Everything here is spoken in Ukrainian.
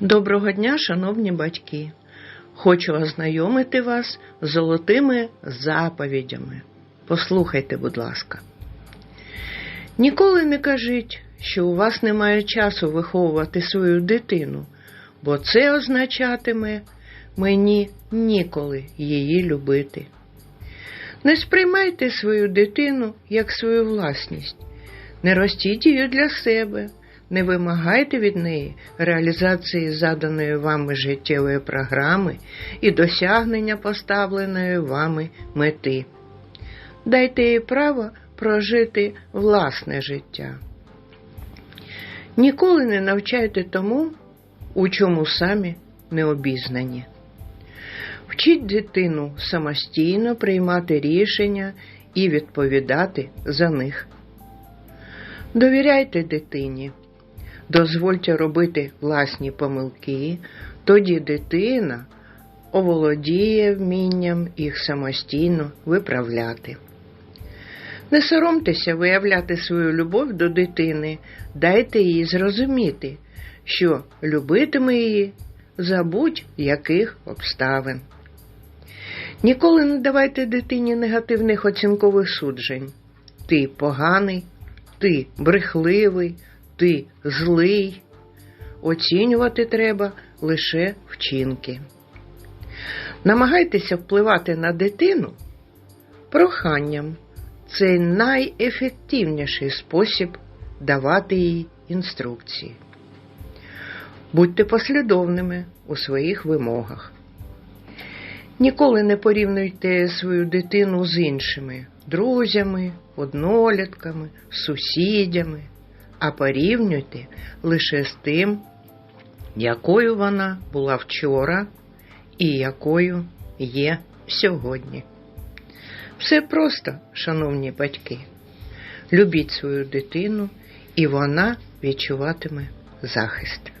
Доброго дня, шановні батьки! Хочу ознайомити вас з золотими заповідями. Послухайте, будь ласка. Ніколи не кажіть, що у вас немає часу виховувати свою дитину, бо це означатиме мені ніколи її любити. Не сприймайте свою дитину як свою власність, не ростіть її для себе, не вимагайте від неї реалізації заданої вами життєвої програми і досягнення поставленої вами мети. Дайте їй право прожити власне життя. Ніколи не навчайте тому, у чому самі не обізнані. Вчіть дитину самостійно приймати рішення і відповідати за них. Довіряйте дитині, дозвольте робити власні помилки, тоді дитина оволодіє вмінням їх самостійно виправляти. Не соромтеся виявляти свою любов до дитини, дайте їй зрозуміти, що любитиме її за будь-яких обставин. Ніколи не давайте дитині негативних оцінкових суджень. Ти поганий, ти брехливий, ти злий. Оцінювати треба лише вчинки. Намагайтеся впливати на дитину проханням. Це найефективніший спосіб давати їй інструкції. Будьте послідовними у своїх вимогах. Ніколи не порівнюйте свою дитину з іншими друзями, однолітками, сусідями, а порівнюйте лише з тим, якою вона була вчора і якою є сьогодні. Все просто, шановні батьки. Любіть свою дитину, і вона відчуватиме захист.